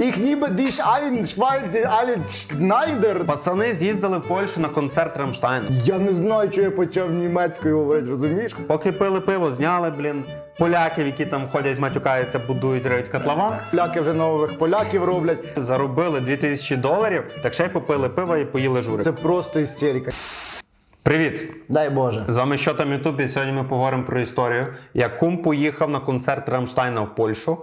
Ich liebe dich ein, Schwein, alle Schneider. Пацани з'їздили в Польщу на концерт Рамштайн. Я не знаю, що я почав німецькою говорити, розумієш? Поки пили пиво, зняли, блін. Поляків, які там ходять, матюкаються, будують, риють котлован. Поляки вже нових поляків роблять. Заробили 2000 доларів, так ще й попили пиво і поїли жури. Це просто істерика. Привіт! Дай Боже. З вами що там Ютуб, і сьогодні ми поговоримо про історію, як кум поїхав на концерт Рамштайна в Польщу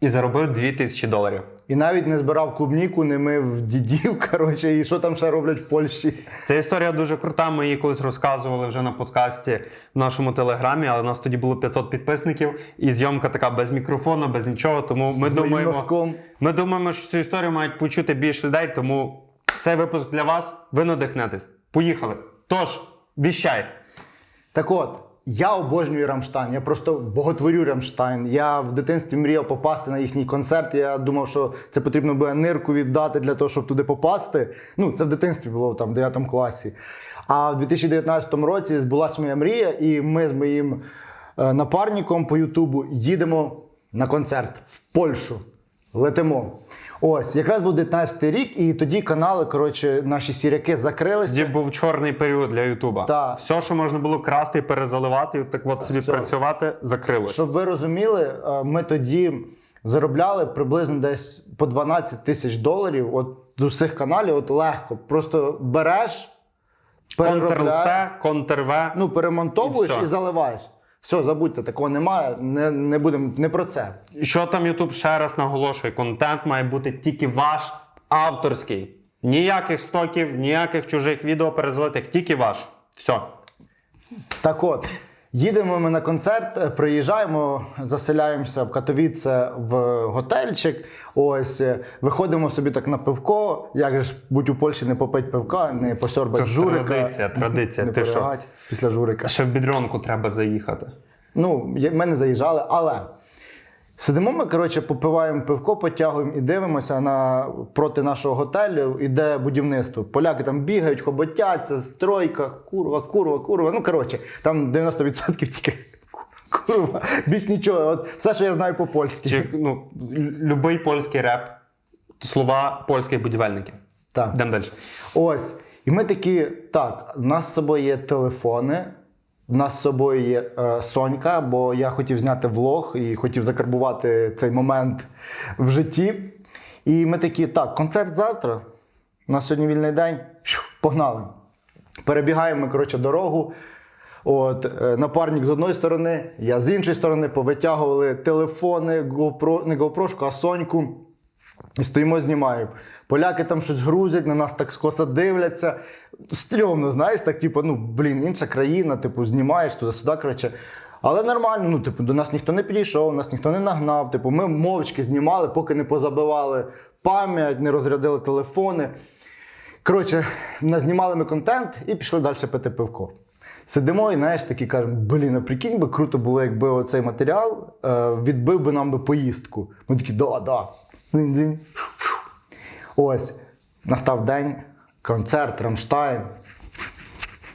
і заробив 2000 доларів. І навіть не збирав клубніку, не мив дідів. Коротше, і що там ще роблять в Польщі? Ця історія дуже крута. Ми її колись розказували вже на подкасті в нашому телеграмі, але у нас тоді було 500 підписників, і зйомка така без мікрофона, без нічого. Тому ми З думаємо, носком. ми думаємо, що цю історію мають почути більше людей. Тому цей випуск для вас. Ви надихнетесь. Поїхали. Тож, віщай. Так от, я обожнюю Рамштайн. Я просто боготворю Рамштайн. Я в дитинстві мріяв попасти на їхній концерт. Я думав, що це потрібно буде нирку віддати для того, щоб туди попасти. Ну, це в дитинстві було там в 9 класі. А в 2019 році збулася моя мрія, і ми з моїм е, напарником по Ютубу їдемо на концерт в Польщу. Летимо. Ось, якраз був 19 й рік, і тоді канали, коротше, наші сіряки закрилися. Тоді був чорний період для Ютуба. Так. Все, що можна було красти і перезаливати, і так от собі Все. працювати, закрилося. Щоб ви розуміли, е, ми тоді заробляли приблизно десь по 12 тисяч доларів. От з усіх каналів, от легко. Просто береш, Контр-С, Контр-В. ну, перемонтовуєш І і, заливаєш. Все, забудьте, такого немає. Не, не будемо не про це. Що там Ютуб ще раз наголошує? Контент має бути тільки ваш авторський. Ніяких стоків, ніяких чужих відео перезалитих, тільки ваш. Все. Так от, їдемо ми на концерт, е, приїжджаємо, заселяємося в Катовіце в готельчик. Ось е, виходимо собі так на пивко. Як же ж будь у Польщі не попить пивка, не посьорбать Це журика. традиція, традиція. Не Ти що? після журика. Ще в бідронку треба заїхати. Ну, ми не заїжджали, але сидимо ми, коротше, попиваємо пивко, потягуємо і дивимося на проти нашого готелю, іде будівництво. Поляки там бігають, хоботяться, стройка, курва, курва, курва. Ну, коротше, там 90% тільки курва. Більш нічого. От все, що я знаю по-польськи. Чи ну, любий польський реп, слова польських будівельників. Так. Йдемо далі. Ось. І ми такі, так, у нас з собою є телефони, в нас з собою є е, Сонька, бо я хотів зняти влог і хотів закарбувати цей момент в житті. І ми такі, так, концерт завтра. У нас сьогодні вільний день. Погнали. Перебігаємо коротше, дорогу. От, е, напарник з одної сторони, я з іншої сторони повитягували телефони, GoPro, не GoPro, а Соньку. І стоїмо, знімаємо. Поляки там щось грузять, на нас так скоса дивляться. Стрьомно, знаєш, так, типу, ну, блін, інша країна, типу, знімаєш туди-сюди, коротше. Але нормально, ну, типу, до нас ніхто не підійшов, нас ніхто не нагнав. Типу, ми мовчки знімали, поки не позабивали пам'ять, не розрядили телефони. Коротше, назнімали ми контент і пішли далі пити пивко. Сидимо і знаєш, такі кажемо, блін, а прикинь би круто було, якби оцей матеріал е, відбив би нам би поїздку. Ми такі, да, да. Ось, настав день, концерт, Рамштайн.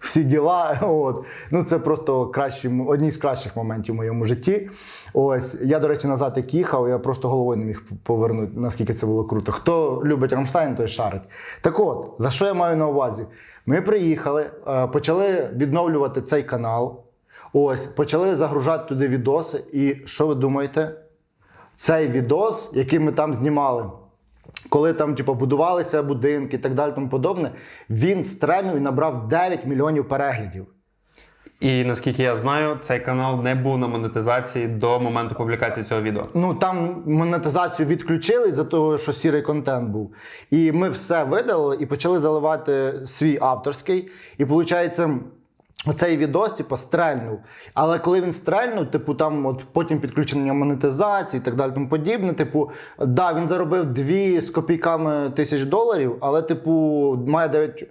Всі діла. От. Ну, це просто кращі, одні з кращих моментів в моєму житті. Ось, я, до речі, назад як їхав, я просто головою не міг повернути, наскільки це було круто. Хто любить Рамштайн, той шарить. Так от, за що я маю на увазі? Ми приїхали, е, почали відновлювати цей канал. Ось, почали загружати туди відоси. І що ви думаєте? Цей відос, який ми там знімали, коли там типу, будувалися будинки і так далі, тому подобне, він стремів і набрав 9 мільйонів переглядів. І наскільки я знаю, цей канал не був на монетизації до моменту публікації цього відео. Ну там монетизацію відключили за того, що сірий контент був. І ми все видалили і почали заливати свій авторський. І виходить. Оцей відос, типу, стрельнув. Але коли він стрельнув, типу, там от потім підключення монетизації і так далі, тому подібне. Типу, да, він заробив 2 з копійками тисяч доларів, але, типу, має 9,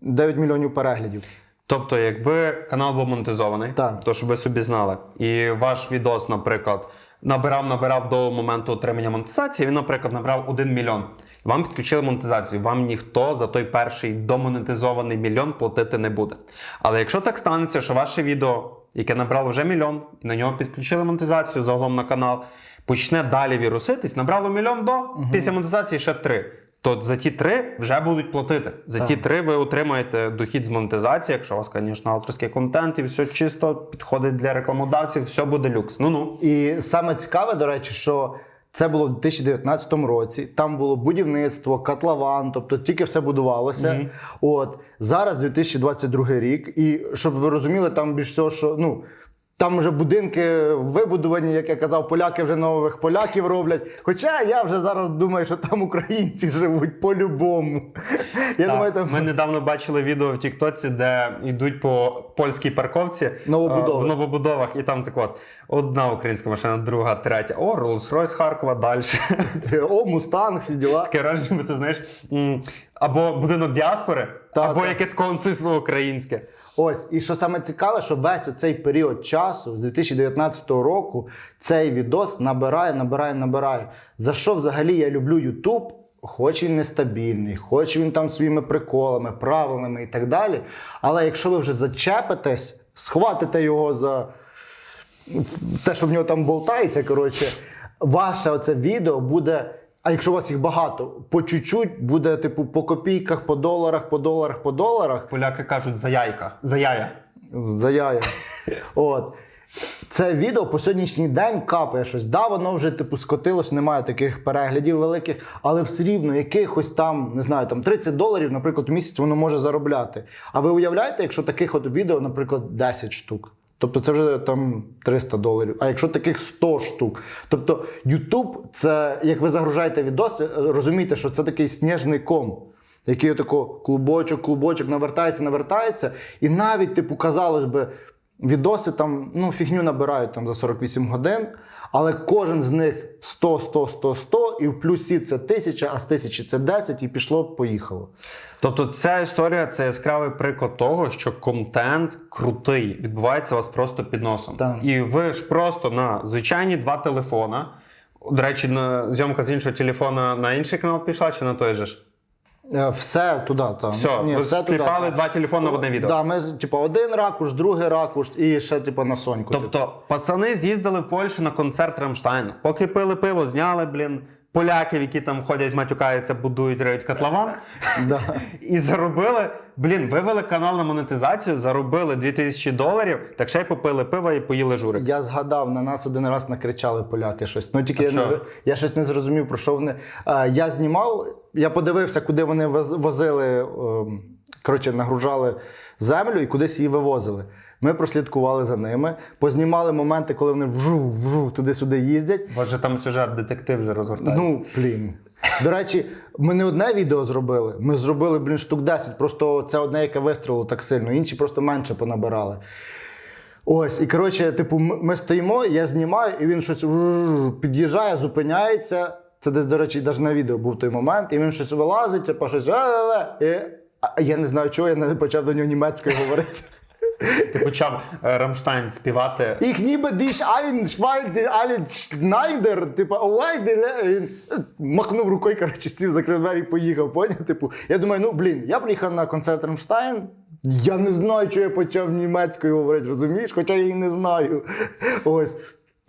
9 мільйонів переглядів. Тобто, якби канал був монетизований, Так. то щоб ви собі знали, і ваш відос, наприклад, набирав, набирав до моменту отримання монетизації, він, наприклад, набрав 1 мільйон. Вам підключили монетизацію, вам ніхто за той перший домонетизований мільйон платити не буде. Але якщо так станеться, що ваше відео, яке набрало вже мільйон, і на нього підключили монетизацію загалом на канал, почне далі віруситись, набрало мільйон до, після монетизації ще три. То за ті три вже будуть платити. За Так. ті три ви отримаєте дохід з монетизації, якщо у вас, звісно, авторський контент і все чисто підходить для рекламодавців, все буде люкс. Ну ну. І саме цікаве, до речі, що це було в 2019 році. Там було будівництво, котлован, тобто тільки все будувалося. От зараз 2022 рік. І щоб ви розуміли, там більш всього, що ну. Там вже будинки вибудовані, як я казав, поляки вже нових поляків роблять. Хоча я вже зараз думаю, що там українці живуть по-любому. Я Так, думаю, там Ми недавно бачили відео в Тіктоці, де йдуть по польській парковці Новобудови. е, в новобудовах, і там так от одна українська машина, друга, третя. О, Rolls-Royce Харкова, далі. о, мустанг, всі діла. Таке враження, бо ти знаєш, або будинок діаспори, Так, або так. якесь консульство українське. Ось, і що саме цікаве, що весь цей період часу, з 2019 року, цей відос набирає, набирає, набирає. За що взагалі я люблю YouTube? Хоч він нестабільний, хоч він там своїми приколами, правилами і так далі. Але якщо ви вже зачепитесь, схватите його за те, що в нього там болтається, коротше, ваше оце відео буде. А якщо у вас їх багато, по чуть-чуть буде, типу, по копійках, по доларах, по доларах, по доларах. Поляки кажуть за яйка, за яя. За яя. От. Це відео по сьогоднішній день капає щось. Да, воно вже типу скотилось, немає таких переглядів великих, але все рівно якихось там, не знаю, там 30 доларів, наприклад, в місяць воно може заробляти. А ви уявляєте, якщо таких от відео, наприклад, 10 штук. Тобто це вже там 300 доларів. А якщо таких 100 штук. Тобто YouTube, це як ви загружаєте відоси, розумієте, що це такий сніжний ком. Який отако клубочок, клубочок навертається, навертається. І навіть, типу, казалось би, відоси там ну, фігню набирають там за 48 годин, але кожен з них 100, 100, 100, 100, і в плюсі це 1000, а з 1000 це 10, і пішло, поїхало. Тобто, ця історія це яскравий приклад того, що контент крутий відбувається у вас просто під носом. Так. І ви ж просто на звичайні два телефона. До речі, на зйомка з іншого телефона на інший канал пішла чи на той же ж? Е, Все туди. Там. Все, ви скліпали два телефони в одне відео. Да, ми, з- типу, один ракурс, другий ракурс і ще, типу, на Соньку. Тобто, пацани з'їздили в Польщу на концерт Рамштайну. Поки пили пиво, зняли, блін, поляків, які там ходять, матюкаються, будують, риють котлован. І заробили, блін, вивели канал на монетизацію, заробили 2000 доларів, так ще й попили пиво і поїли журик. Я згадав, на нас один раз накричали поляки щось. Ну тільки А я, не, я щось не зрозумів, про що вони. Е, я знімав, я подивився, куди вони возили, ем, коротше, нагружали землю і кудись її вивозили. Ми прослідкували за ними, познімали моменти, коли вони вжу, вжу, туди-сюди їздять. У вас же там сюжет детектив вже розгортається. Ну, блін. До речі, ми не одне відео зробили. Ми зробили, блін, штук 10. Просто це одне, яке вистрілило так сильно, інші просто менше понабирали. Ось, і коротше, типу, ми стоїмо, я знімаю, і він щось під'їжджає, зупиняється. Це десь, до речі, навіть на відео був той момент, і він щось вилазить, типу, щось. І, а я не знаю, чого я не почав до нього німецькою говорити. Ти почав е, Рамштайн співати. Ich liebe dich ein, Schwein, alle Олайде, махнув рукою, коротше, сів, закрив двері і поїхав. Поняв? Типу, я думаю, ну блін, я приїхав на концерт Рамштайн. Я не знаю, що я почав німецькою говорити, розумієш? Хоча я її не знаю. Ось.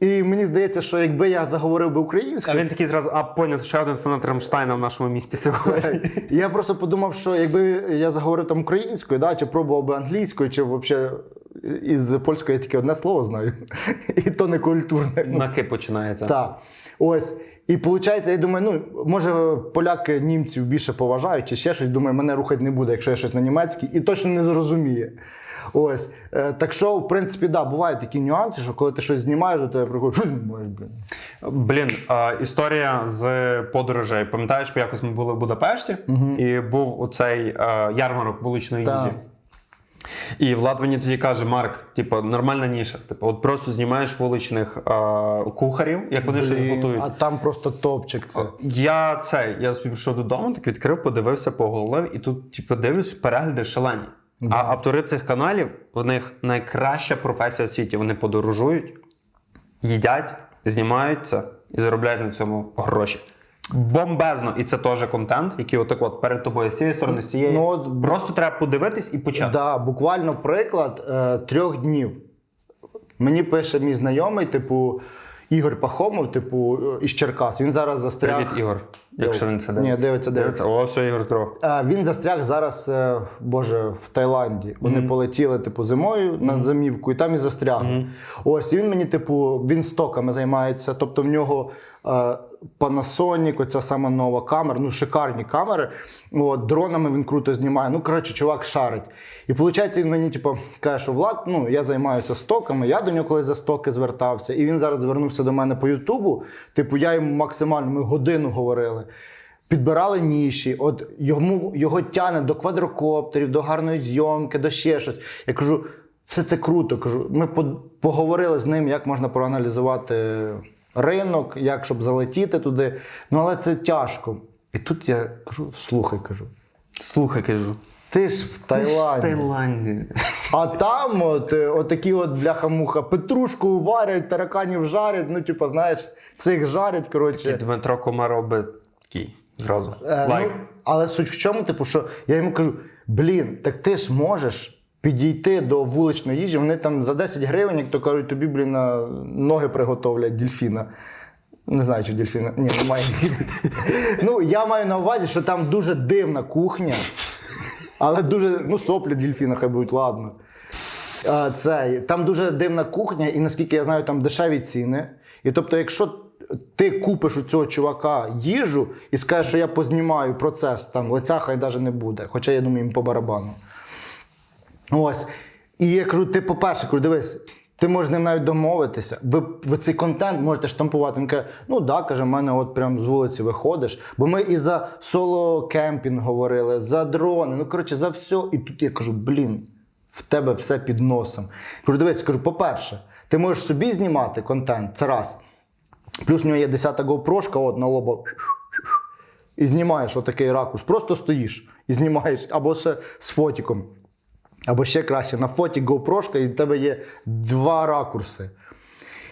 І мені здається, що якби я заговорив би українською. А він такий зразу, а поняв, ще один фанат Рамштайна в нашому місті сьогодні. я просто подумав, що якби я заговорив там українською, да, чи пробував би англійською, чи взагалі із польської я тільки одне слово знаю, і то не культурне. Ну, На ки починається. Так. Ось. І виходить, я думаю, ну може поляки німців більше поважають, чи ще щось. Думаю, мене рухати не буде, якщо я щось на німецькій, і точно не зрозуміє. Ось. Е, так що, в принципі, да, бувають такі нюанси, що коли ти щось знімаєш, до тебе приходить, що знімаєш, блін. Блін, історія з подорожей. Пам'ятаєш, якось ми були в Будапешті, і був оцей ярмарок вуличної їжі. І Влад мені тоді каже: Марк, типу, нормальна ніша. Типу, от просто знімаєш вуличних е, кухарів, як вони щось готують. а там просто топчик це. Я це, я собі пішов додому, так відкрив, подивився, поголовив, і тут, типу, дивлюсь, перегляди шалені. А автори цих каналів, у них найкраща професія у світі. Вони подорожують, їдять, знімаються і заробляють на цьому гроші. Бомбезно, і це теж контент, який отак от перед тобою з цієї сторони, з цієї. Ну, от Просто треба подивитись і почати. Да, буквально приклад е, трьох днів. Мені пише мій знайомий, типу, Ігор Пахомов, типу, із Черкас. Він зараз застряг. Привіт, Ігор. Якщо він це Ні, дивиться. дивиться, дивиться. О, все, Ігор, здоров. А, Він застряг зараз, е, боже, в Таїланді. Вони полетіли, типу, зимою на зимівку, і там і застрягли. Ось, і він мені, типу, він стоками займається. Тобто в нього Panasonic, оця сама нова камера, ну шикарні камери. От, дронами він круто знімає. Ну, коротше, чувак шарить. І виходить, він мені, типу, каже, що Влад, ну я займаюся стоками. Я до нього колись за стоки звертався. І він зараз звернувся до мене по Ютубу. Типу, я йому максимально ми годину говорили. Підбирали ніші, от йому його тяне до квадрокоптерів, до гарної зйомки, до ще щось. Я кажу, все це круто. Кажу, ми поговорили з ним, як можна проаналізувати ринок, як щоб залетіти туди. Ну але це тяжко. І тут я кажу: слухай, кажу, Слухай, кажу. ти ж в В Таїланді. Таїланді. А там от, е, от такі от бляха-муха, петрушку варять, тараканів жарять, ну, типу, знаєш, всіх жарять, коротше. Дмитро Комаров би такий зразу. Е, Лайк. Ну, але суть в чому, типу, що я йому кажу: блін, так ти ж можеш підійти до вуличної їжі, вони там за 10 гривень, як то кажуть, тобі, блін, ноги приготовлять дельфіна. Не знаю, чи дельфіна. Ні, немає. ну, я маю на увазі, що там дуже дивна кухня, але дуже, ну, соплі дельфіна хай будуть, ладно. А, Це, там дуже дивна кухня, і наскільки я знаю, там дешеві ціни. І тобто, якщо ти купиш у цього чувака їжу і скажеш, що я познімаю процес, там лиця хай навіть не буде. Хоча я думаю, їм по барабану. Ось. І я кажу: ти, по-перше, кажу, дивись, ти можеш з ним навіть домовитися. Ви, ви цей контент можете штампувати. Він каже, ну да, каже, в мене от прям з вулиці виходиш. Бо ми і за соло-кемпінг говорили, за дрони, ну коротше, за все. І тут я кажу, блін, в тебе все під носом. Кажу, дивись, кажу, по-перше, ти можеш собі знімати контент, це раз. Плюс в нього є 10-та GoPro, от на лобо. І знімаєш отакий ракурс. Просто стоїш і знімаєш або ще з фотіком. Або ще краще, на фоті GoPro, і в тебе є два ракурси.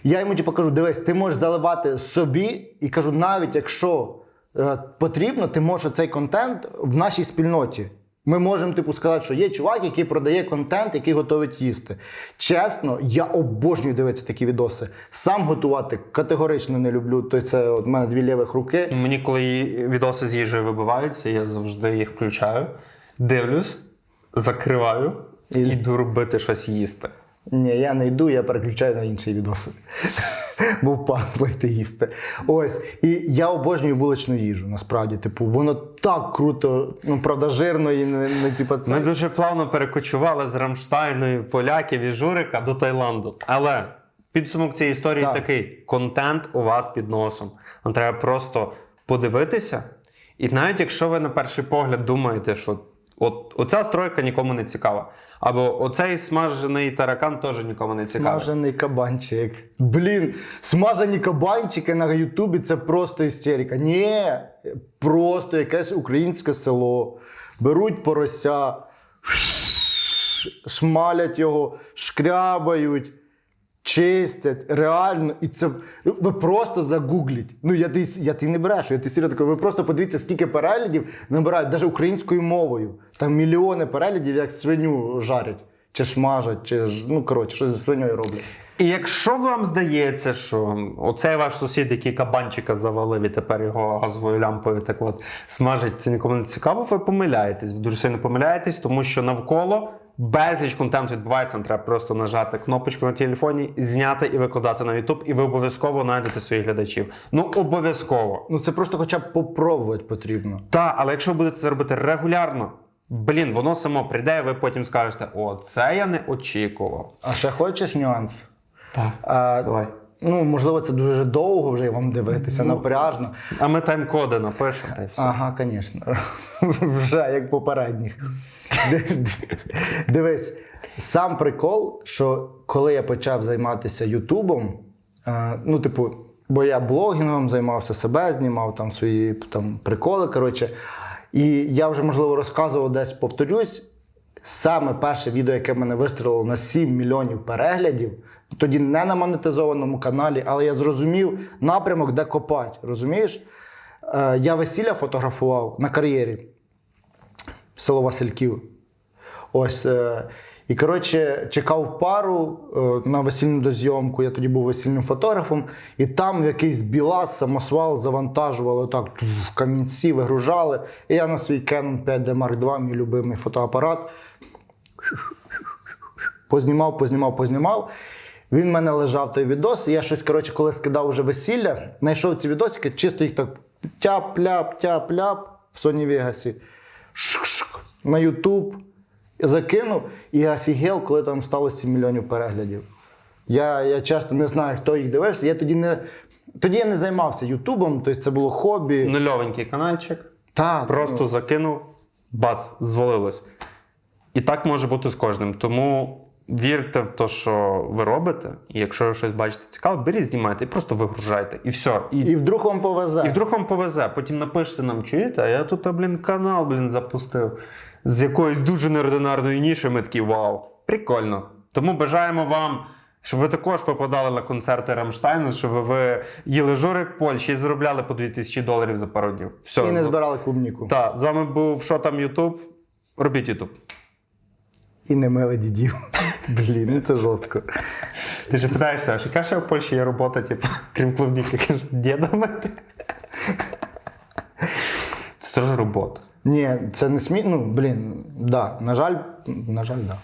Я йому типу, кажу: дивись, ти можеш заливати собі, і кажу, навіть якщо е, потрібно, ти можеш цей контент в нашій спільноті. Ми можемо типу, сказати, що є чувак, який продає контент, який готовить їсти. Чесно, я обожнюю дивитися такі відоси. Сам готувати категорично не люблю. Тобто це от мене дві лівих руки. Мені, коли відоси з їжею вибиваються, я завжди їх включаю, дивлюсь, закриваю і йду робити щось їсти. Ні, я не йду, я переключаю на інші відоси. Бо впадло йти їсти. Ось. І я обожнюю вуличну їжу, насправді. Типу, воно так круто, ну правда, жирно і не, не типу, це. Ми дуже плавно перекочували з Рамштайну, і поляків і Журика до Таїланду. Але підсумок цієї історії Так. такий: контент у вас під носом. Вам треба просто подивитися. І навіть якщо ви на перший погляд думаєте, що от оця стройка нікому не цікава, або оцей смажений таракан теж нікому не цікавий. Смажений кабанчик. Блін, смажені кабанчики на Ютубі це просто істерика. Ні, просто якесь українське село. Беруть порося, шмалять його, шкрябають. Чистять, реально, і це ви просто загугліть. Ну я ти я ти не брешу, я ти серйозно кажу, Ви просто подивіться, скільки переглядів набирають навіть українською мовою. Там мільйони переглядів, як свиню жарять, чи шмажать, чи ну коротше, щось зі свиньою роблять. І якщо вам здається, що оцей ваш сусід, який кабанчика завалив, і тепер його газовою лямпою так от смажить, це нікому не цікаво, ви помиляєтесь. Ви дуже сильно помиляєтесь, тому що навколо безліч контенту відбувається. Вам треба просто нажати кнопочку на телефоні, зняти і викладати на YouTube, і ви обов'язково знайдете своїх глядачів. Ну, обов'язково. Ну це просто хоча б попробувати потрібно. Так, але якщо ви будете це робити регулярно, блін, воно само прийде, і ви потім скажете: о, це я не очікував. А ще хочеш нюанс? Так. А, Давай. Ну, можливо, це дуже довго вже вам дивитися, напряжно. А ми тайм-коди напишемо та й все. Ага, звісно. Вже як попередніх. Дивись, сам прикол, що коли я почав займатися Ютубом, е, ну, типу, бо я блогінгом займався, себе знімав, там свої там, приколи. Коротше, і я вже, можливо, розказував десь, повторюсь. Саме перше відео, яке мене вистрілило на 7 мільйонів переглядів, тоді не на монетизованому каналі, але я зрозумів напрямок, де копати. Розумієш? Е, я весілля фотографував на кар'єрі село Васильків. Ось. Е, І коротше, чекав пару е, на весільну дозйомку. Я тоді був весільним фотографом, і там в якийсь білат, самосвал завантажували так камінці, вигружали. І я на свій Canon 5D Mark II, мій любимий фотоапарат, познімав, познімав, познімав. Він в мене лежав той відос, я щось, коротше, коли скидав вже весілля, знайшов ці відосики, чисто їх так тяп-ляп, тяп-ляп в Sony Vegas. Шк-шк, на YouTube закинув і офігел, коли там стало 7 мільйонів переглядів. Я, я часто не знаю, хто їх дивився. Я тоді не, тоді я не займався Ютубом, тобто це було хобі. Нульовенький каналчик. Так, Просто закинув, бац, звалилось. І так може бути з кожним. Тому вірте в те, що ви робите. І якщо ви щось бачите цікаве, беріть, знімайте і просто вигружайте. І все. І, І вдруг вам повезе. і вдруг вам повезе. Потім напишете нам, чуєте, а я тут, блін, канал, блін, запустив з якоїсь дуже неординарної ніші. Ми такі вау, прикольно. Тому бажаємо вам. Щоб ви також попадали на концерти Рамштайну, щоб ви їли жорик Польщі і заробляли по 2000 доларів за пару днів. Все. І не збирали клубніку. Так, з вами був що там Ютуб. Робіть Ютуб. І не мили дідів. Блін, ну це жорстко. Ти ж питаєшся, а яка ще в Польщі є робота, типу, крім клубніки, каже, діда мити. Це теж робота. Ні, це не смі... Ну, блін, да. На жаль, на жаль, да.